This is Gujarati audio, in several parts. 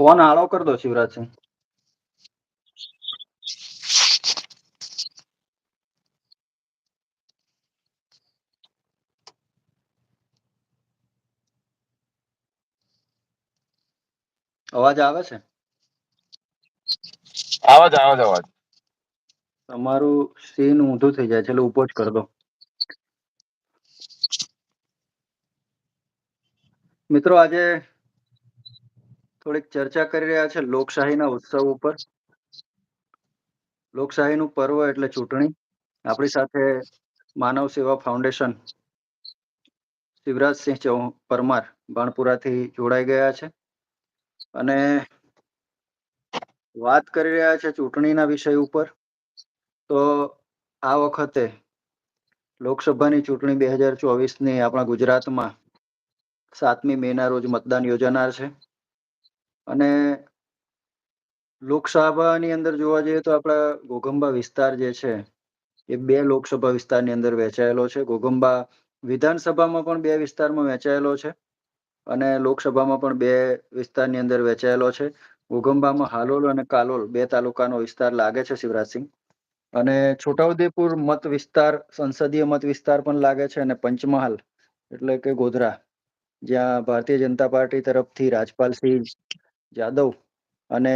ફોન આળો કરી દો શિવરાજસિંહ. અવાજ આવે છે? અવાજ અવાજ અવાજ તમારું સીન ઊંધું થઈ જાય છે એટલે ઉપોજ જ કરી દો. મિત્રો આજે થોડીક ચર્ચા કરી રહ્યા છે લોકશાહીના ઉત્સવ ઉપર. લોકશાહીનું પર્વ એટલે ચૂંટણી. આપણી સાથે માનવ સેવા ફાઉન્ડેશન શિવરાજસિંહ ચૌ, પરમાર બાણપુરાથી જોડાઈ ગયા છે. અને વાત કરી રહ્યા છે ચૂંટણીના વિષય ઉપર, તો આ વખતે લોકસભાની ચૂંટણી બે હજાર ચોવીસની આપણા ગુજરાતમાં સાતમી મે ના રોજ મતદાન યોજાનાર છે. અને લોકસભાની અંદર જોવા જઈએ તો આપણા ઘોઘંબા વિસ્તાર જે છે, એ બે લોકસભા વિસ્તારની અંદર વહેંચાયેલો છે. ઘોઘંબા વિધાનસભામાં પણ બે વિસ્તારમાં વહેંચાયેલો છે અને લોકસભામાં પણ બે વિસ્તારની અંદર વહેંચાયેલો છે. ઘોઘંબામાં હાલોલ અને કાલોલ બે તાલુકાનો વિસ્તાર લાગે છે શિવરાજસિંહ. અને છોટાઉદેપુર મત વિસ્તાર, સંસદીય મત વિસ્તાર પણ લાગે છે અને પંચમહાલ એટલે કે ગોધરા, જ્યાં ભારતીય જનતા પાર્ટી તરફથી રાજપાલસિંહ જાદવ અને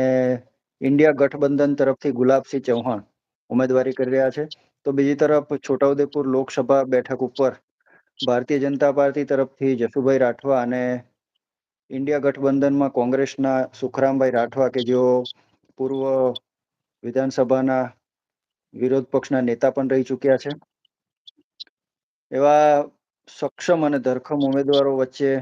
ઇન્ડિયા ગઠબંધન તરફથી ગુલાબસિંહ ચૌહાણ ઉમેદવારી કરી રહ્યા છે. તો બીજી તરફ છોટાઉદેપુર લોકસભા બેઠક ઉપર ભારતીય જનતા પાર્ટી તરફથી જસુભાઈ રાઠવા અને ઇન્ડિયા ગઠબંધનમાં કોંગ્રેસના સુખરામભાઈ રાઠવા કે જેઓ પૂર્વ વિધાનસભાના વિરોધ પક્ષના નેતા પણ રહી ચૂક્યા છે. એવા સક્ષમ અને ધરખમ ઉમેદવારો વચ્ચે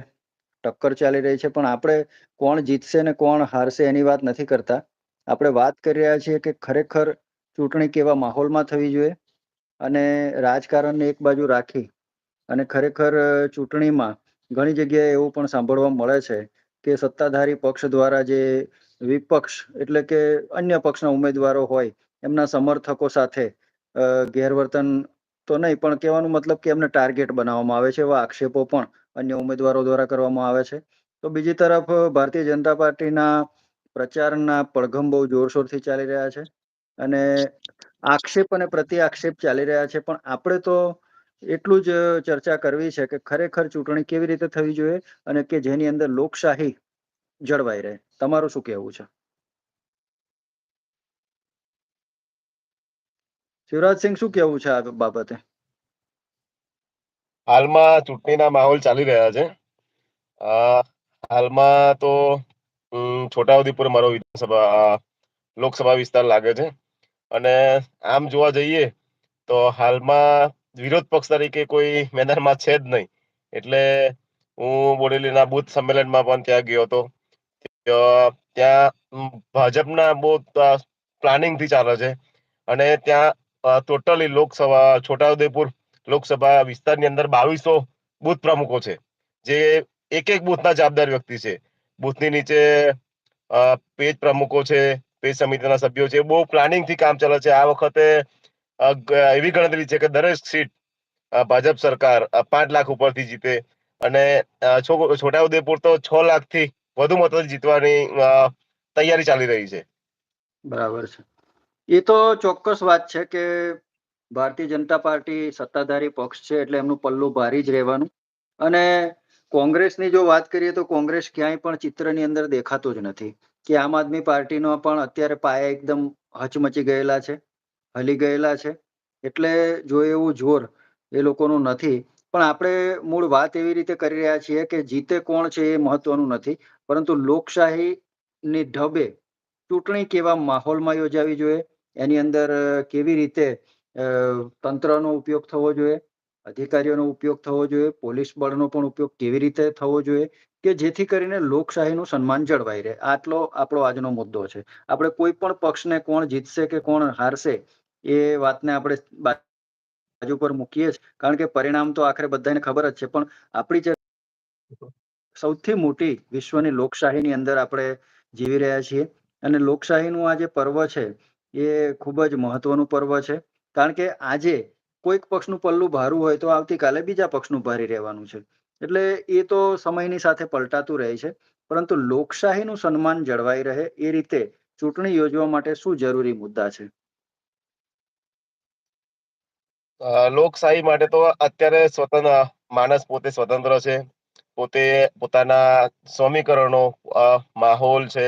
ટક્કર ચાલી રહી છે, પણ આપણે કોણ જીતશે ને કોણ હારશે એની વાત નથી કરતા. આપણે વાત કરી રહ્યા છીએ કે ખરેખર ચૂંટણી કેવા માહોલમાં થવી જોઈએ અને રાજકારણને એક બાજુ રાખી અને ખરેખર ચૂંટણીમાં ઘણી જગ્યાએ એવું પણ સાંભળવા મળે છે કે સત્તાધારી પક્ષ દ્વારા જે વિપક્ષ એટલે કે અન્ય પક્ષના ઉમેદવારો હોય, એમના સમર્થકો સાથે ગેરવર્તન તો નહીં, પણ કહેવાનું મતલબ કે એમને ટાર્ગેટ બનાવવામાં આવે છે એવા આક્ષેપો પણ અન્ય ઉમેદવારો દ્વારા કરવામાં આવે છે. તો બીજી તરફ ભારતીય જનતા પાર્ટીના પ્રચારના પડઘમ બહુ જોરશોરથી ચાલી રહ્યા છે અને આક્ષેપ અને પ્રતિ આક્ષેપ ચાલી રહ્યા છે. પણ આપણે તો એટલું જ ચર્ચા કરવી છે કે ખરેખર ચૂંટણી કેવી રીતે થવી જોઈએ અને કે જેની અંદર લોકશાહી જળવાઈ રહે. તમારું શું કહેવું છે? શિવરાજસિંહ શું કહેવું છે આ બાબતે? હાલમાં ચૂંટણીના માહોલ ચાલી રહ્યા છે. હાલમાં તો છોટાઉદેપુર મારો વિધાનસભા લોકસભા વિસ્તાર લાગે છે. અને આમ જોવા જઈએ તો હાલમાં વિરોધ પક્ષ તરીકે કોઈ મેદાનમાં છે જ નહીં. એટલે હું બોડેલીના બુથ સંમેલનમાં પણ ત્યાં ગયો હતો. ત્યાં ભાજપના બહુ પ્લાનિંગથી ચાલે છે. અને ત્યાં ટોટલી લોકસભા, છોટાઉદેપુર લોકસભા વિસ્તારની અંદર બાવીસો બુથ પ્રમુખો છે. જે એક એક બુથના જવાબદાર વ્યક્તિ છે. બુથની નીચે પેજ પ્રમુખો છે, પેજ સમિતિના સભ્યો છે. બહુ પ્લાનિંગથી કામ ચાલે છે. આ વખતે એવી ગણતરી છે કે દરેક સીટ ભાજપ સરકાર પાંચ લાખ ઉપરથી જીતે અને છોટાઉદેપુર તો છ લાખથી વધુ મતો જીતવાની તૈયારી ચાલી રહી છે. બરાબર છે. એ તો ચોક્કસ વાત છે કે ભારતીય જનતા પાર્ટી સત્તાધારી પક્ષ છે એટલે એમનું પલ્લું ભારી જ રહેવાનું. અને કોંગ્રેસની જો વાત કરીએ તો કોંગ્રેસ ક્યાંય પણ ચિત્રની અંદર દેખાતો જ નથી. કે આમ આદમી પાર્ટીનો પણ અત્યારે પાયા એકદમ હચમચી ગયેલા છે, હલી ગયેલા છે. એટલે જો એવું જોર એ લોકોનું નથી. પણ આપણે મૂળ વાત એવી રીતે કરી રહ્યા છીએ કે જીતે કોણ છે એ મહત્વનું નથી. પરંતુ લોકશાહીની ઢબે ચૂંટણી કેવા માહોલમાં યોજાવી જોઈએ, એની અંદર કેવી રીતે તંત્રનો ઉપયોગ થવો જોઈએ, અધિકારીઓનો ઉપયોગ થવો જોઈએ, પોલીસ બળનો પણ ઉપયોગ કેવી રીતે થવો જોઈએ કે જેથી કરીને લોકશાહીનું સન્માન જળવાઈ રહે. આટલો આપણો આજનો મુદ્દો છે. આપણે કોઈ પણ પક્ષને કોણ જીતશે કે કોણ હારશે એ વાતને આપણે બાજુ પર મૂકીએ જ. કારણ કે પરિણામ તો આખરે બધાને ખબર જ છે, પણ આપણી જે સૌથી મોટી વિશ્વની લોકશાહીની અંદર આપણે જીવી રહ્યા છીએ. અને લોકશાહીનું આ જે પર્વ છે એ ખૂબ જ મહત્વનું પર્વ છે. કારણ કે આજે કોઈક પક્ષનું પલ્લું ભારું હોય તો આવતીકાલે બીજા પક્ષનું ભારી રહેવાનું છે. એટલે એ તો સમયની સાથે પલટાતું રહે છે. પરંતુ લોકશાહીનું સન્માન જળવાઈ રહે એ રીતે ચૂંટણી યોજવા માટે શું જરૂરી મુદ્દા છે? લોકશાહી માટે તો અત્યારે સ્વતંત્ર માણસ પોતે સ્વતંત્ર છે. પોતે પોતાના સમીકરણો માહોલ છે.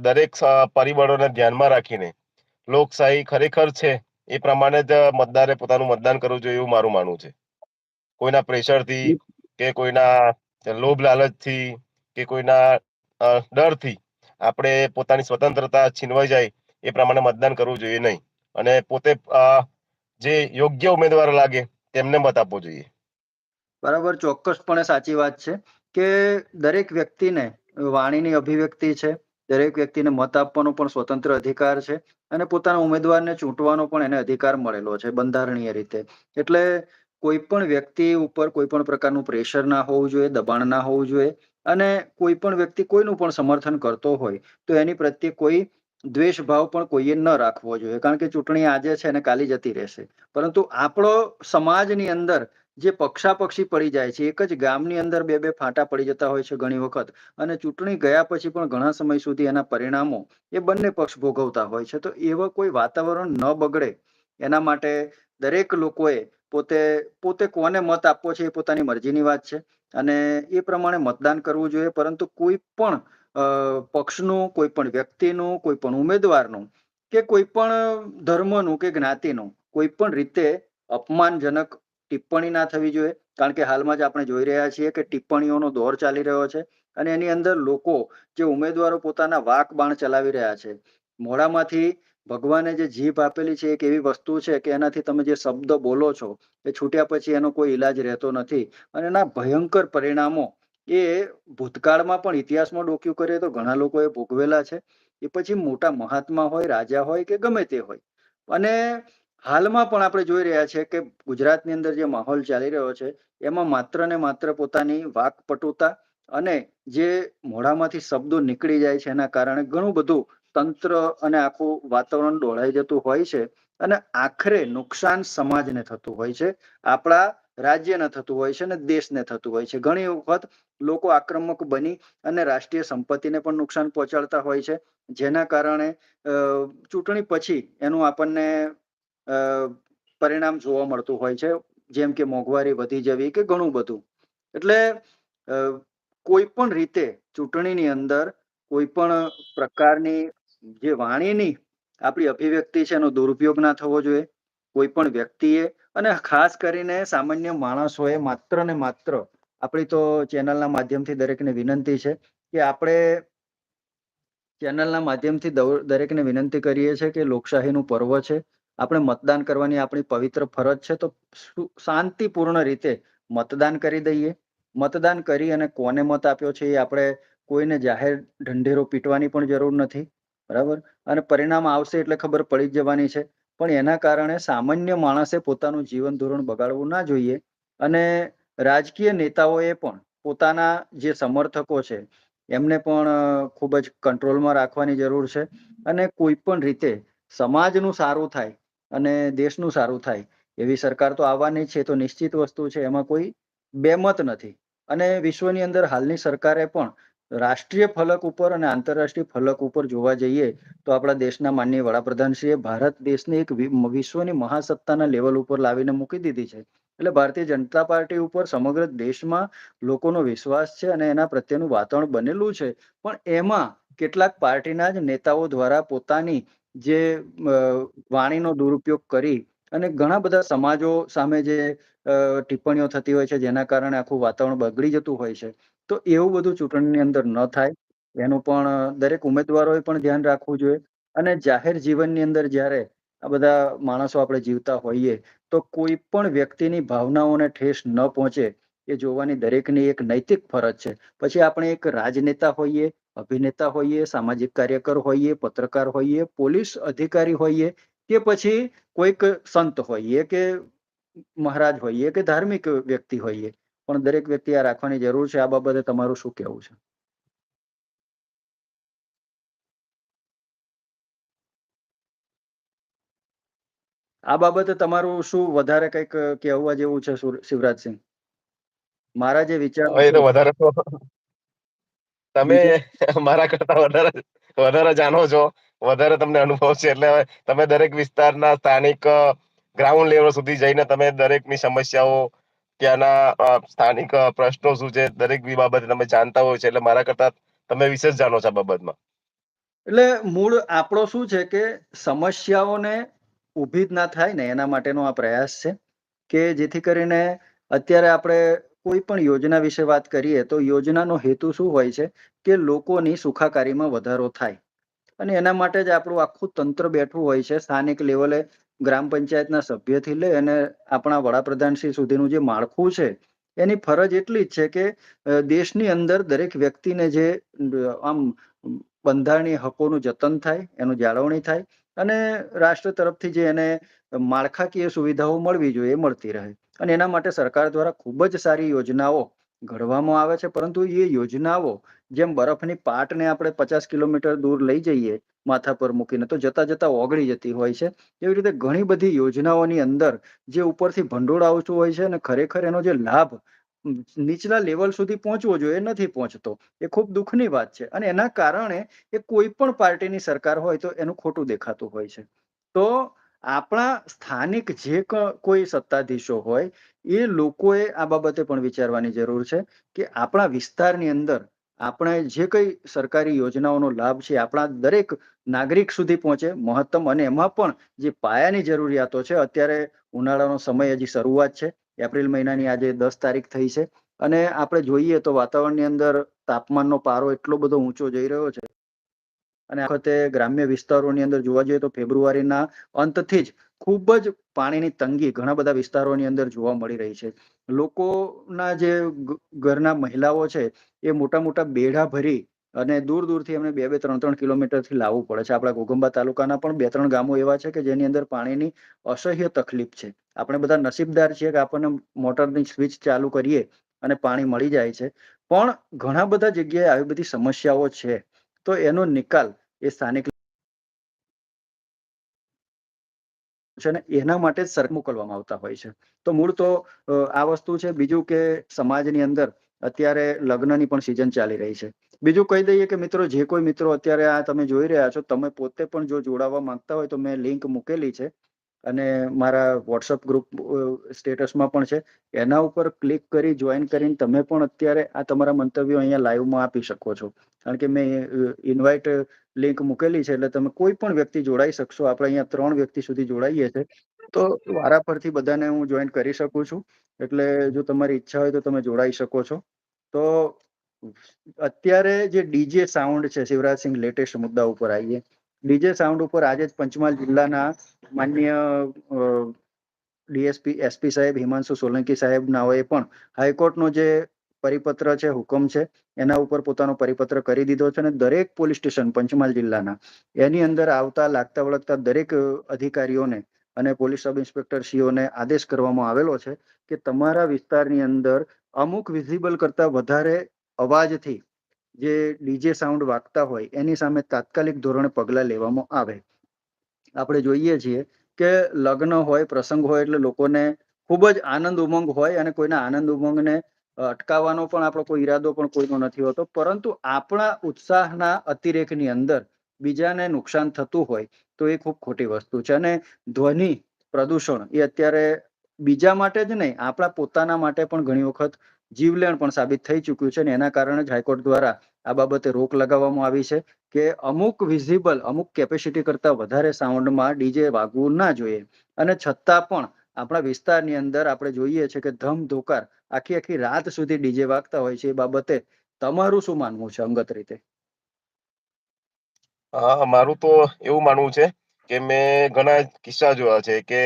દરેક પરિબળોને ધ્યાનમાં રાખીને લોકશાહી ખરેખર છે. એ પ્રમાણે જ મતદારે પોતાનું મતદાન કરવું જોઈએ એવું મારું માનવું છે. કોઈના પ્રેશરથી કે કોઈના લોભ લાલચથી કે કોઈના ડરથી આપણે પોતાની સ્વતંત્રતા છીનવાઈ જાય એ પ્રમાણે મતદાન કરવું જોઈએ નહીં. અને પોતે જે યોગ્ય ઉમેદવાર લાગે તેમને મત આપવો જોઈએ. બરાબર ચોક્કસપણે સાચી વાત છે કે દરેક વ્યક્તિને વાણીની અભિવ્યક્તિ છે દરેક વ્યક્તિને મત આપવાનો પણ સ્વતંત્ર અધિકાર છે અને પોતાના ઉમેદવારને ચૂંટવાનો પણ એને અધિકાર મળેલો છે બંધારણીય રીતે. એટલે કોઈ પણ વ્યક્તિ ઉપર કોઈ પણ પ્રકારનું પ્રેશર ના હોવું જોઈએ, દબાણ ના હોવું જોઈએ અને કોઈ પણ વ્યક્તિ કોઈનું પણ સમર્થન કરતો હોય તો એની પ્રત્યે કોઈ દ્વેષ ભાવ પણ કોઈએ ન રાખવો જોઈએ. કારણ કે ચૂંટણી આજે છે અને કાલી જતી રહેશે. પરંતુ આપણો સમાજની અંદર જે પક્ષાપક્ષી પડી જાય છે, એક જ ગામની અંદર બે બે ફાંટા પડી જતા હોય છે ઘણી વખત. અને ચૂંટણી ગયા પછી પણ ઘણા સમય સુધી એના પરિણામો એ બંને પક્ષ ભોગવતા હોય છે. તો એવા કોઈ વાતાવરણ ન બગડે એના માટે દરેક લોકોએ પોતે પોતે કોને મત આપવો છે એ પોતાની મરજીની વાત છે. અને એ પ્રમાણે મતદાન કરવું જોઈએ, પરંતુ કોઈ પણ પક્ષનું, કોઈ પણ વ્યક્તિનું, કોઈ પણ ઉમેદવારનું કે કોઈ પણ ધર્મનું કે જ્ઞાતિનું કોઈ પણ રીતે અપમાનજનક ટિપ્પણી ના થવી જોઈએ. કારણ કે હાલમાં જ આપણે જોઈ રહ્યા છીએ કે ટિપ્પણીઓનો દોર ચાલી રહ્યો છે અને એની અંદર લોકો જે ઉમેદવારો પોતાના વાક બાણ ચલાવી રહ્યા છે. મોઢામાંથી ભગવાને જે જીભ આપેલી છે એક એવી વસ્તુ છે કે એનાથી તમે જે શબ્દ બોલો છો એ છૂટ્યા પછી એનો કોઈ ઈલાજ રહેતો નથી. અને એના ભયંકર પરિણામો એ ભૂતકાળમાં પણ ઇતિહાસમાં ડોક્યું કરીએ તો ઘણા લોકોએ ભોગવેલા છે. એ પછી મોટા મહાત્મા હોય, રાજા હોય કે ગમે તે હોય. અને હાલમાં પણ આપણે જોઈ રહ્યા છે કે ગુજરાતની અંદર જે માહોલ ચાલી રહ્યો છે, એમાં માત્ર ને માત્ર પોતાની વાકપટુતા અને જે મોઢામાંથી શબ્દો નીકળી જાય છે એના કારણે ઘણું બધું તંત્ર અને આખું વાતાવરણ ડોળાઈ જતું હોય છે અને આખરે નુકસાન સમાજને થતું હોય છે, આપણા રાજ્યને થતું હોય છે અને દેશને થતું હોય છે. ઘણી વખત લોકો આક્રમક બની અને રાષ્ટ્રીય સંપત્તિને પણ નુકસાન પહોંચાડતા હોય છે, જેના કારણે ચૂંટણી પછી એનું આપણને પરિણામ જોવા મળતું હોય છે, જેમ કે મોંઘવારી વધી જવી કે ઘણું બધું. એટલે કોઈ પણ રીતે ચૂંટણીની અંદર કોઈ પણ પ્રકારની જે વાણીની આપણી અભિવ્યક્તિ છે એનો દુરુપયોગ ના થવો જોઈએ. કોઈ પણ વ્યક્તિએ અને ખાસ કરીને સામાન્ય માણસોએ માત્ર ને માત્ર આપણી તો ચેનલના માધ્યમથી દરેકને વિનંતી છે કે આપણે ચેનલના માધ્યમથી દરેકને વિનંતી કરીએ છીએ કે લોકશાહીનું પર્વ છે. આપણે મતદાન કરવાની આપણી પવિત્ર ફરજ છે, તો શાંતિપૂર્ણ રીતે મતદાન કરી દઈએ. મતદાન કરી અને કોને મત આપ્યો છે એ આપણે કોઈને જાહેર ઢંઢેરો પીટવાની પણ જરૂર નથી, બરાબર? અને પરિણામ આવશે એટલે ખબર પડી જ જવાની છે. પણ એના કારણે સામાન્ય માણસે પોતાનું જીવન ધોરણ બગાડવું ના જોઈએ અને રાજકીય નેતાઓએ પણ પોતાના જે સમર્થકો છે, એમને પણ ખૂબ જ કંટ્રોલમાં રાખવાની જરૂર છે અને કોઈ પણ રીતે સમાજનું સારું થાય અને દેશનું સારું થાય. એવી સરકાર તો આવવાની છે, તો નિશ્ચિત વસ્તુ છે, એમાં કોઈ બેમત નથી. અને વિશ્વની અંદર હાલની સરકારે પણ રાષ્ટ્રીય ફલક ઉપર અને આંતરરાષ્ટ્રીય ફલક ઉપર જોવા જઈએ, તો આપણા દેશના માનનીય વડાપ્રધાનશ્રીએ ભારત દેશને એક વિશ્વની મહાસત્તાના લેવલ ઉપર લાવીને મૂકી દીધી છે. એટલે ભારતીય જનતા પાર્ટી ઉપર સમગ્ર દેશમાં લોકોનો વિશ્વાસ છે અને એના પ્રત્યેનું વાતાવરણ બનેલું છે. પણ એમાં કેટલાક પાર્ટીના જ નેતાઓ દ્વારા પોતાની જે વાણીનો દુરુપયોગ કરી અને ઘણા બધા સમાજો સામે જે ટિપ્પણીઓ થતી હોય છે, જેના કારણે આખું વાતાવરણ બગડી જતું હોય છે. તો એવું બધું ચૂંટણીની અંદર ન થાય. એનું પણ દરેક ઉમેદવારોએ પણ ધ્યાન રાખવું જોઈએ. અને જાહેર જીવનની અંદર જ્યારે આ બધા માણસો આપણે જીવતા હોઈએ, તો કોઈ પણ વ્યક્તિની ભાવનાઓને ઠેસ ન પહોંચે. એ જોવાની દરેકની એક નૈતિક ફરજ છે. પછી આપણે એક રાજનેતા હોઈએ અભિનેતા હોઈએ સામાજિક કાર્યકર હોઈએ પત્રકાર હોઈએ પોલીસ અધિકારી હોઈએ કે પછી કોઈક સંત હોઈએ કે મહારાજ હોઈએ કે ધાર્મિક વ્યક્તિ હોઈએ. પણ દરેક વ્યક્તિ આ રાખવાની જરૂર છે. આ બાબતે તમારું શું કહેવું છે? આ બાબતે તમારું શું વધારે કંઈક કહેવા જેવું છે? શિવરાજસિંહ? મારા જે વિચારો વધારે તો તમે મારા કરતા વધારે વધારે જાણો છો. વધારે તમને અનુભવ છે. એટલે તમે દરેક વિસ્તારના સ્થાનિક ગ્રાઉન્ડ લેવલ સુધી જઈને તમે દરેકની સમસ્યાઓ ત્યાંના સ્થાનિક પ્રશ્નો શું છે દરેક બાબતે તમે જાણતા હોય છે. એટલે મારા કરતા તમે વિશેષ જાણો છો આ બાબતમાં. એટલે મૂળ આપણો શું છે કે સમસ્યાઓને ઊભી જ ના થાય ને એના માટેનો આ પ્રયાસ છે કે જેથી કરીને અત્યારે આપણે કોઈ પણ યોજના વિશે વાત કરીએ તો યોજનાનો હેતુ શું હોય છે કે લોકોની સુખાકારીમાં વધારો થાય. અને એના માટે જ આપણું આખું તંત્ર બેઠું હોય છે. સ્થાનિક લેવલે ગ્રામ પંચાયતના સભ્યથી લઈ અને આપણા વડાપ્રધાનશ્રી સુધીનું જે માળખું છે, એની ફરજ એટલી જ છે કે દેશની અંદર દરેક વ્યક્તિને જે, આમ, બંધારણીય હકોનું જતન થાય, એનું જાળવણી થાય અને રાષ્ટ્ર તરફથી જે એને માળખાકીય સુવિધાઓ મળવી જોઈએ એ મળતી રહે. અને એના માટે સરકાર દ્વારા ખૂબ જ સારી યોજનાઓ ઘડવામાં આવે છે. પરંતુ એ યોજનાઓ જેમ બરફની પાટને આપણે પચાસ કિલોમીટર દૂર લઈ જઈએ માથા પર મૂકીને, તો જતા જતા ઓગળી જતી હોય છે. એવી રીતે ઘણી બધી યોજનાઓની અંદર જે ઉપરથી ભંડોળ આવતું હોય છે અને ખરેખર એનો જે લાભ નીચલા લેવલ સુધી પહોંચવો જોઈએ નથી પહોંચતો. એ ખૂબ દુઃખની વાત છે. અને એના કારણે એ કોઈ પણ પાર્ટીની સરકાર હોય તો એનું ખોટું દેખાતું હોય છે. તો આપણા સ્થાનિક જે કોઈ સત્તાધીશો હોય, એ લોકોએ આ બાબતે પણ વિચારવાની જરૂર છે કે આપણા વિસ્તારની અંદર આપણે જે કઈ સરકારી યોજનાઓનો લાભ છે આપણા દરેક નાગરિક સુધી પહોંચે, મહત્તમ અને એમાં પણ જે પાયાની જરૂરિયાતો છે, અત્યારે ઉનાળાનો સમય હજી શરૂઆત છે, એપ્રિલ મહિનાની આજે દસ તારીખ થઈ છે અને આપણે જોઈએ તો વાતાવરણની અંદર તાપમાનનો પારો એટલો બધો ઊંચો જઈ રહ્યો છે અને આ વખતે ગ્રામ્ય વિસ્તારોની અંદર જોવા જઈએ તો ફેબ્રુઆરીના અંતથી જ ખૂબ જ પાણીની તંગી ઘણા બધા વિસ્તારોની અંદર જોવા મળી રહી છે. લોકોના જે ઘરના મહિલાઓ છે, એ મોટા મોટા બેડા ભરી અને દૂર દૂરથી એમને બે બે ત્રણ ત્રણ કિલોમીટરથી લાવવું પડે છે. આપણા ઘોગંબા તાલુકાના પણ બે ત્રણ ગામો એવા છે કે જેની અંદર પાણીની અસહ્ય તકલીફ છે. આપણે બધા નસીબદાર છીએ કે આપણને મોટરની સ્વિચ ચાલુ કરીએ અને પાણી મળી જાય છે. પણ ઘણા બધા જગ્યાએ આવી બધી સમસ્યાઓ છે. તો એનો નિકાલ એ સ્થાનિક એના માટે સર મોકલવામાં આવતા હોય છે. તો મૂળ તો આ વસ્તુ છે. બીજું કે સમાજની અંદર અત્યારે લગ્નની પણ સિઝન ચાલી રહી છે. બીજું કહી દઈએ કે મિત્રો, જે કોઈ મિત્રો અત્યારે આ તમે જોઈ રહ્યા છો, તમે પોતે પણ જો જોડાવા માંગતા હોય તો મેં લિંક મૂકેલી છે. અને મારા વોટ્સઅપ ગ્રુપ સ્ટેટસમાં પણ છે. એના ઉપર ક્લિક કરી જોઈન કરીને તમે પણ અત્યારે આ તમારા મંતવ્યો અહીંયા લાઈવમાં આપી શકો છો. કારણ કે મેં ઇન્વાઇટ લિંક મૂકેલી છે, એટલે તમે કોઈ પણ વ્યક્તિ જોડાઈ શકશો. આપણે અહીંયા ત્રણ વ્યક્તિ સુધી જોડાઈએ છે. તો વારા પરથી બધાને હું જોઈન કરી શકું છું. એટલે જો તમારી ઈચ્છા હોય તો તમે જોડાઈ શકો છો. તો અત્યારે જે ડીજે સાઉન્ડ છે શિવરાજસિંહ લેટેસ્ટ મુદ્દા ઉપર આવીએ. ડીજે સાઉન્ડ ઉપર આજે જ પંચમહાલ જિલ્લાના માન્ય ડીએસપી, એસપી સાહેબ હિમાંશુ સોલંકી સાહેબ નાઓએ પણ હાઈકોર્ટનો જે પરિપત્ર છે, હુકમ છે, એના ઉપર પોતાનો પરિપત્ર કરી દીધો છે અને દરેક પોલીસ સ્ટેશન પંચમહાલ જિલ્લાના એની અંદર આવતા લાગતા વળગતા દરેક અધિકારીઓને અને પોલીસ સબ ઇન્સ્પેક્ટર સીઓને આદેશ કરવામાં આવેલો છે કે તમારા વિસ્તારની અંદર અમુક વિઝિબલ કરતા વધારે અવાજથી જે ડીજે સાઉન્ડ વાગતા હોય, એની સામે તાત્કાલિક ધોરણે પગલાં લેવામાં આવે. આપણે જોઈએ છીએ કે લગ્ન હોય, પ્રસંગ હોય એટલે લોકોને ખૂબ જ આનંદ ઉમંગ હોય અને કોઈના આનંદ ઉમંગને અટકાવવાનો પણ આપણો કોઈ ઈરાદો પણ કોઈનો નથી હોતો. પરંતુ આપણા ઉત્સાહના અતિરેકની અંદર બીજાને નુકસાન થતું હોય તો એ ખૂબ ખોટી વસ્તુ છે. અને ધ્વનિ પ્રદૂષણ એ અત્યારે બીજા માટે જ નહીં, આપણા પોતાના માટે પણ ઘણી વખત જીવલેણ પણ સાબિત થઈ ચૂક્યું છે અને એના કારણે જ હાઈકોર્ટ દ્વારા આ બાબતે રોક લગાવવામાં આવી છે કે અમુક વિઝિબલ, અમુક કેપેસિટી કરતા વધારે સાઉન્ડમાં ડીજે વાગવું ના જોઈએ. અને છતાં પણ આપણા વિસ્તારની અંદર આપણે જોઈએ છે કે ધમ ધોકાર આખી આખી રાત સુધી ડીજે વાગતા હોય છે એ બાબતે તમારું શું માનવું છે અંગત રીતે? હા, મારું તો એવું માનવું છે કે મેં ઘણા કિસ્સા જોયા છે કે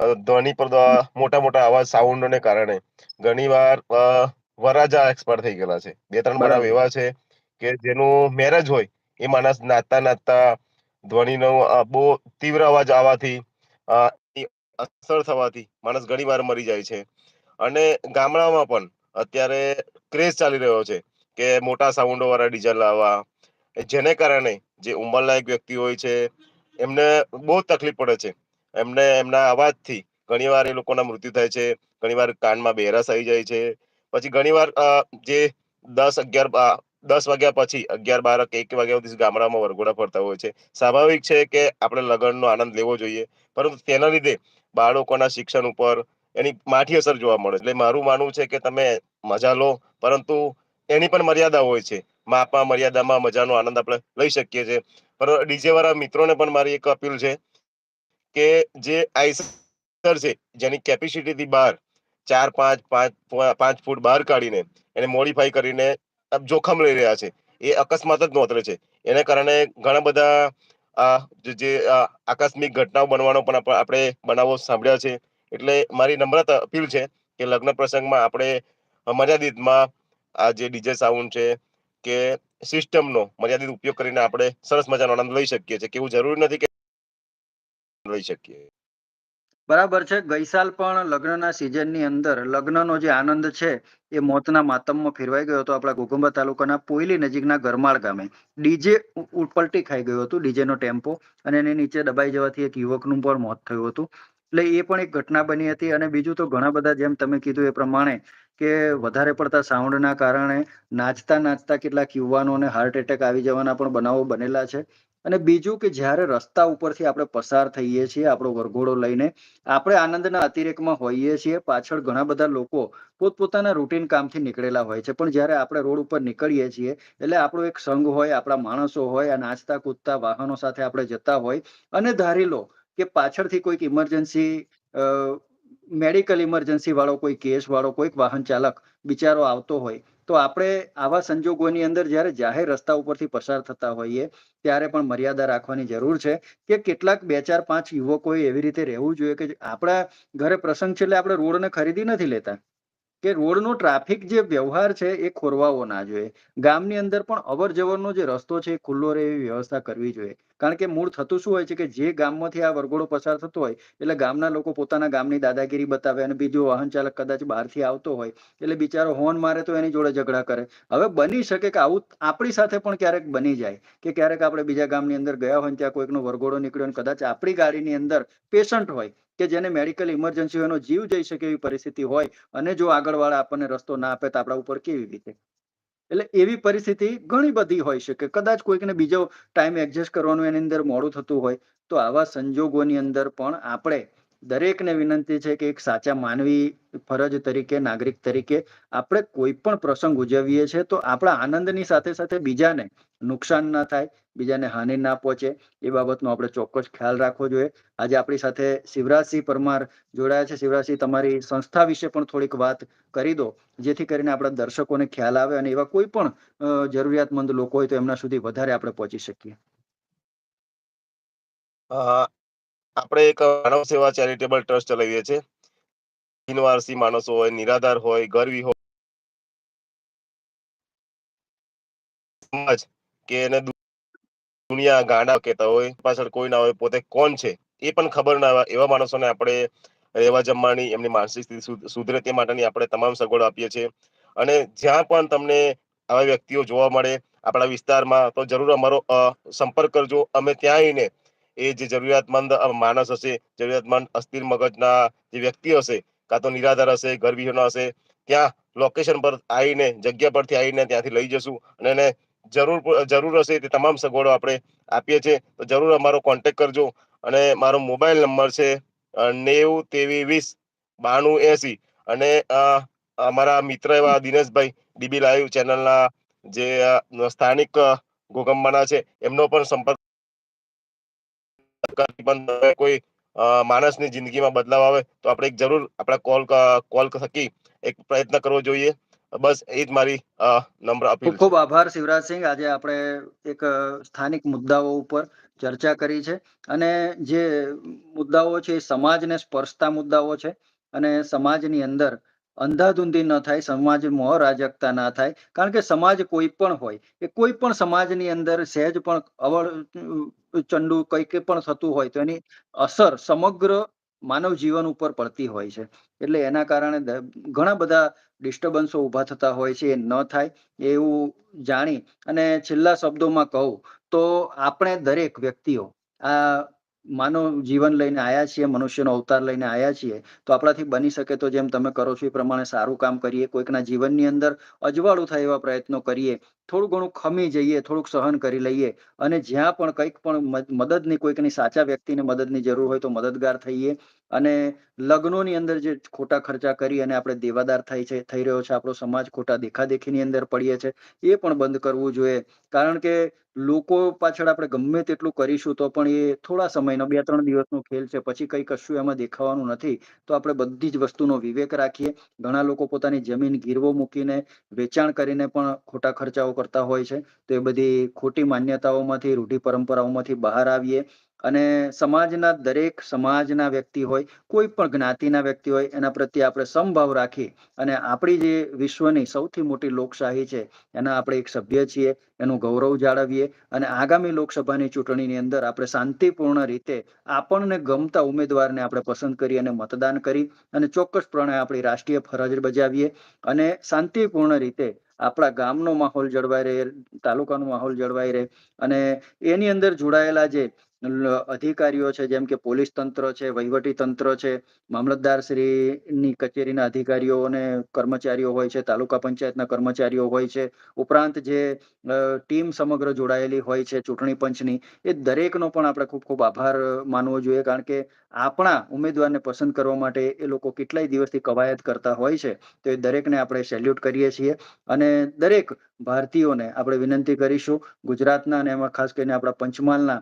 ધ્વનિ પર મોટા મોટા અવાજ સાઉન્ડોને કારણે ઘણીવાર વરાજા એક્સપાયર થઈ ગયેલા છે. બે ત્રણ બનાવ એવા છે કે જેનું મેરેજ હોય એ માણસ નાચતા નાચતા ધ્વનિનો બહુ તીવ્ર અવાજ આવવાથી અસર થવાથી માણસ ઘણીવાર મરી જાય છે. અને ગામડામાં પણ અત્યારે ક્રેઝ ચાલી રહ્યો છે કે મોટા સાઉન્ડો વાળા ડીજે લાવવા જેને કારણે જે ઉંમરલાયક વ્યક્તિ હોય છે એમને બહુ જ તકલીફ પડે છે. એમને, એમના અવાજથી ઘણીવાર એ લોકોના મૃત્યુ થાય છે, ઘણીવાર કાનમાં બેરસ આવી જાય છે. પછી ઘણીવાર જે દસ અગિયાર દસ વાગ્યા પછી, અગિયાર, બાર એક વાગ્યા સુધી ગામડામાં વરઘોડા ફરતા હોય છે. સ્વાભાવિક છે કે આપણે લગ્નનો આનંદ લેવો જોઈએ, પરંતુ તેના લીધે બાળકોના શિક્ષણ ઉપર એની માઠી અસર જોવા મળે એટલે મારું માનવું છે કે તમે મજા લો, પરંતુ એની પણ મર્યાદા હોય છે. માપમાં મર્યાદામાં મજાનો આનંદ આપણે લઈ શકીએ છીએ. પરંતુ ડીજે વાળા મિત્રોને પણ મારી એક અપીલ છે કે જે આઈસર છે, જેની કેપેસિટીથી બહાર ચાર, પાંચ પાંચ પાંચ ફૂટ બહાર કાઢીને એને મોડિફાઈ કરીને જોખમ લઈ રહ્યા છે. એ અકસ્માત જ નોતરે છે. એને કારણે ઘણા બધા જે આકસ્મિક ઘટનાઓ બનવાનો પણ આપણે બનાવો સાંભળ્યા છે. એટલે મારી નમ્રતા અપીલ છે કે લગ્ન પ્રસંગમાં આપણે મર્યાદિતમાં આ જે ડીજે સાઉન્ડ છે કે સિસ્ટમનો મર્યાદિત ઉપયોગ કરીને આપણે સરસ મજાનો આનંદ લઈ શકીએ છીએ, કે એવું જરૂરી નથી કે લઈ શકીએ. બરાબર છે. ગઈસાલ પણ લગ્નના સિઝનની અંદર લગ્નનો જે આનંદ છે, એ મોતના માતમમાં ફેરવાઈ ગયો હતો આપણા ઘોઘંબા તાલુકાના પોયલી નજીકના ગરમાળ ગામે. ડીજે પલટી ખાઈ ગયું હતું, ડીજેનો ટેમ્પો અને એની નીચે દબાઈ જવાથી એક યુવકનું પણ મોત થયું હતું. એટલે એ પણ એક ઘટના બની હતી અને બીજું તો ઘણા બધા જેમ તમે કીધું એ પ્રમાણે કે વધારે પડતા સાઉન્ડના કારણે નાચતા નાચતા કેટલાક યુવાનોને હાર્ટ એટેક આવી જવાના પણ બનાવો બનેલા છે. અને બીજું કે જ્યારે રસ્તા ઉપરથી આપણે પસાર થઈએ છીએ, આપણો વરઘોડો લઈને, આપણે આનંદના અતિરેકમાં હોઈએ છીએ. પાછળ ઘણા બધા લોકો પોતપોતાના રૂટીન કામથી નીકળેલા હોય છે. પણ જ્યારે આપણે રોડ ઉપર નીકળીએ છીએ, એટલે આપણો એક સંઘ હોય, આપણા માણસો હોય, આ નાચતા, કૂદતા વાહનો સાથે આપણે જતા હોય. અને ધારી લો કે પાછળથી કોઈક ઇમરજન્સી મેડિકલ ઇમરજન્સી વાળો, કોઈ કેસ વાળો, કોઈક વાહન ચાલક બિચારો આવતો હોય તો આપણે આવા સંજોગોની અંદર જ્યારે જાહેર રસ્તા ઉપરથી પસાર થતા હોઈએ, ત્યારે પણ મર્યાદા રાખવાની જરૂર છે કે કેટલાક બે ચાર પાંચ યુવકોએ એવી રીતે રહેવું જોઈએ કે આપણા ઘરે પ્રસંગ છે એટલે આપણે રોડને ખરીદી નથી લેતા. કે રોડનો ટ્રાફિક જે વ્યવહાર છે એ ખોરવાવો ના જોઈએ. ગામની અંદર પણ અવર જવરનો જે રસ્તો છે એ ખુલ્લો રહે એવી વ્યવસ્થા કરવી જોઈએ. કારણ કે મૂળ થતું શું હોય છે કે જે ગામમાંથી આ વરઘોડો પસાર થતો હોય, એટલે ગામના લોકો પોતાના ગામની દાદાગીરી બતાવે અને બીજો વાહન ચાલક કદાચ બહારથી આવતો હોય, એટલે બિચારો હોર્ન મારે તો એની જોડે ઝઘડા કરે. હવે બની શકે કે આવું આપણી સાથે પણ ક્યારેક બની જાય કે ક્યારેક આપણે બીજા ગામની અંદર ગયા હોય ત્યાં કોઈકનો વરઘોડો નીકળ્યો અને કદાચ આપણી ગાડીની અંદર પેશન્ટ હોય કે જેને મેડિકલ ઇમરજન્સી હોય એનો જીવ જઈ શકે એવી પરિસ્થિતિ હોય અને જો આગળવાળા આપણને રસ્તો ના આપે તો આપણા ઉપર કેવી રીતે? એટલે એવી પરિસ્થિતિ ઘણી બધી હોઈ શકે કદાચ કોઈકને બીજો ટાઈમ એડજસ્ટ કરવાનું એની અંદર મોડું થતું હોય, તો આવા સંજોગોની અંદર પણ આપણે દરેકને વિનંતી છે કે એક સાચા માનવી ફરજ તરીકે, નાગરિક તરીકે આપણે કોઈ પણ પ્રસંગ ઉજવીએ છીએ તો આપણા આનંદની સાથે સાથે બીજાને નુકસાન ના થાય, બીજાને હાનિ ના પહોંચે. એ બાબતનો આપણે ચોક્કસ ખ્યાલ રાખવો જોઈએ. આજે આપણી સાથે શિવરાજસિંહ પરમાર જોડાયા છે. શિવરાજસિંહ, તમારી સંસ્થા વિશે પણ થોડીક વાત કરી દો, જેથી કરીને આપણા દર્શકોને ખ્યાલ આવે અને એવા કોઈ પણ જરૂરિયાતમંદ લોકો હોય તો એમના સુધી વધારે આપણે પહોંચી શકીએ. આપણે એક માનવ સેવા ચેરિટેબલ ટ્રસ્ટ ચલાવીએ છીએ. બિનવારસી માણસો હોય, નિરાધાર હોય, ગરવી હોય. સમાજ કે એને દુનિયા ગાંડા કહેતા હોય, પાછળ કોઈ ના હોય, પોતે કોણ છે, એ પણ ખબર ના આવે એવા માણસોને આપણે રહેવા જમવાની, એમની માનસિક સ્થિતિ સુધરે તે માટેની આપણે તમામ સગવડ આપીએ છીએ. અને જ્યાં પણ તમને આવા વ્યક્તિઓ જોવા મળે, આપણા વિસ્તારમાં, તો જરૂર અમારો સંપર્ક કરજો. અમે ત્યાં આવીને એ જે જરૂરિયાતમંદ માણસ હશે જરૂરિયાતમંદ અસ્થિર મગજના જે વ્યક્તિ હશે કાં તો નિરાધાર હશે ગર્ભહીનો હશે ત્યાં લોકેશન પર આવીને જગ્યા પરથી આવીને ત્યાંથી લઈ જશું અને એને જરૂર જરૂર હશે તે તમામ સગવડો આપણે આપીએ છીએ. તો જરૂર અમારો કોન્ટેક કરજો અને મારો મોબાઈલ નંબર છે નેવું તેવી વીસ બાણું એસી. અને અમારા મિત્ર એવા દિનેશભાઈ ડીબી લાઈવ ચેનલના જે સ્થાનિક અ, છે એમનો પણ સંપર્ક કોઈ માણસની જિંદગીમાં બદલાવ આવે તો આપણે જરૂર આપણા કોલ કોલ થકી એક પ્રયત્ન કરવો જોઈએ. બસ એ જ મારી નમ્ર અપીલ ખૂબ આભાર શિવરાજસિંહ આજે આપણે એક સ્થાનિક મુદ્દાઓ ઉપર ચર્ચા કરી છે અને જે મુદ્દાઓ છે એ સમાજને સ્પર્શતા મુદ્દાઓ છે અને સમાજની અંદર અંધાધૂંધી ન થાય સમાજમાં અરાજકતા ના થાય. કારણ કે સમાજ કોઈ પણ હોય, એ કોઈ પણ સમાજની અંદર સહેજ પણ અવળ ચંડુ કંઈક પણ થતું હોય તો એની અસર સમગ્ર માનવ જીવન ઉપર પડતી હોય છે. એટલે એના કારણે ઘણા બધા ડિસ્ટર્બન્સો ઊભા થતા હોય છે, એ ન થાય એવું જાણી અને છેલ્લા શબ્દોમાં કહું તો આપણે દરેક વ્યક્તિઓ આ માનવ જીવન લઈને આયા છીએ, મનુષ્યનો અવતાર લઈને આયા છીએ, તો આપણાથી બની શકે તો જેમ તમે કરો છો એ પ્રમાણે સારું કામ કરીએ, કોઈકના જીવનની અંદર અજવાળું થાય એવા પ્રયત્નો કરીએ, થોડું ઘણું ખમી જઈએ, થોડુંક સહન કરી લઈએ અને જ્યાં પણ કંઈક પણ મદ- મદદની, કોઈકની સાચા વ્યક્તિને મદદની જરૂર હોય તો મદદગાર થઈએ. અને લગ્નોની અંદર જે ખોટા ખર્ચા કરી અને આપણે દેવાદાર થાય છે, થઈ રહ્યો છે, આપણો સમાજ ખોટા દેખાદેખીની અંદર પડીએ છે, એ પણ બંધ કરવું જોઈએ. કારણ કે લોકો પાછળ આપણે ગમે તેટલું કરીશું તો પણ એ થોડા સમયનો, બે, ત્રણ દિવસનો ખેલ છે, પછી કઈ કશું એમાં દેખાવાનું નથી. તો આપણે બધી જ વસ્તુનો વિવેક રાખીએ. ઘણા લોકો પોતાની જમીન ગીરવો મૂકીને વેચાણ કરીને પણ ખોટા ખર્ચાઓ કરતા હોય છે. તો એ બધી ખોટી માન્યતાઓમાંથી, રૂઢિ પરંપરાઓમાંથી બહાર આવીએ. અને સમાજના દરેક સમાજના વ્યક્તિ હોય, કોઈ પણ જ્ઞાતિના વ્યક્તિ હોય, એના પ્રત્યે આપણે સમભાવ રાખી અને આપણી જે વિશ્વની સૌથી મોટી લોકશાહી છે, એના આપણે એક સભ્ય છીએ, એનું ગૌરવ જાળવીએ અને આગામી લોકસભાની ચૂંટણીની અંદર આપણે શાંતિપૂર્ણ રીતે આપણને ગમતા ઉમેદવારને આપણે પસંદ કરી અને મતદાન કરી અને ચોક્કસપણે આપણી રાષ્ટ્રીય ફરજ બજાવીએ અને શાંતિપૂર્ણ રીતે આપણા ગામનો માહોલ જળવાઈ રહે, તાલુકાનો માહોલ જળવાઈ રહે અને એની અંદર જોડાયેલા જે અધિકારીઓ છે, જેમ કે પોલીસ તંત્ર છે, વહીવટી તંત્ર છે, મામલતદાર શ્રીની કચેરીના અધિકારીઓ અને કર્મચારીઓ હોય છે, તાલુકા પંચાયતના કર્મચારીઓ હોય છે, ઉપરાંત જે ટીમ સમગ્ર જોડાયેલી હોય છે, ચૂંટણી પંચની, એ દરેકનો પણ આપણે ખૂબ ખૂબ આભાર માનવો જોઈએ, કારણ કે આપણા ઉમેદવારને પસંદ કરવા માટે એ લોકો કેટલાય દિવસથી કવાયત કરતા હોય છે, તો એ દરેકને આપણે સેલ્યુટ કરીએ છીએ અને દરેક ભારતીયોને આપણે વિનંતી કરીશું, ગુજરાતના અને એમાં ખાસ કરીને આપણા પંચમહાલના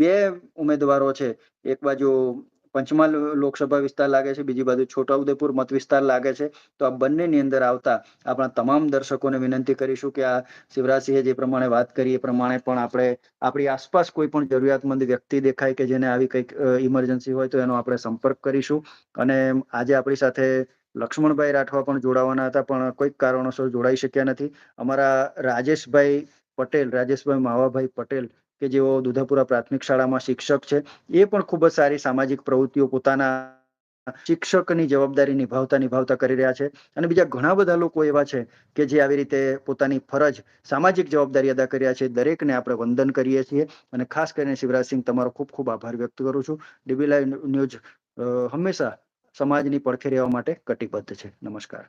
બે ઉમેદવારો છે. એક બાજુ પંચમહાલ લોકસભા વિસ્તાર લાગે છે, બીજી બાજુ છોટાઉદેપુર મત વિસ્તાર લાગે છે. તો આ બંનેની અંદર આવતા આપણા તમામ દર્શકોને વિનંતી કરીશું કે આ શિવરાજસિંહે જે પ્રમાણે વાત કરી, એ પ્રમાણે પણ આપણે આપણી આસપાસ કોઈ પણ જરૂરિયાતમંદ વ્યક્તિ દેખાય કે જેને આવી કંઈક ઇમરજન્સી હોય તો એનો આપણે સંપર્ક કરીશું. અને આજે આપણી સાથે લક્ષ્મણભાઈ રાઠવા પણ જોડાવાના હતા, પણ કોઈક કારણોસર જોડાઈ શક્યા નથી. અમારા રાજેશભાઈ પટેલ, રાજેશભાઈ માવાભાઈ પટેલ, કે જેઓ દુધાપુરા પ્રાથમિક શાળામાં શિક્ષક છે, એ પણ ખૂબ જ સારી સામાજિક પ્રવૃત્તિઓ પોતાના શિક્ષકની જવાબદારી નિભાવતા નિભાવતા કરી રહ્યા છે. અને બીજા ઘણા બધા લોકો એવા છે કે જે આવી રીતે પોતાની ફરજ, સામાજિક જવાબદારી અદા કર્યા છે, દરેકને આપણે વંદન કરીએ છીએ. અને ખાસ કરીને શિવરાજસિંહ, તમારો ખૂબ ખૂબ આભાર વ્યક્ત કરું છું. ડીબી લાઈવ ન્યૂઝ હંમેશા સમાજની પડખે રહેવા માટે કટિબદ્ધ છે. નમસ્કાર.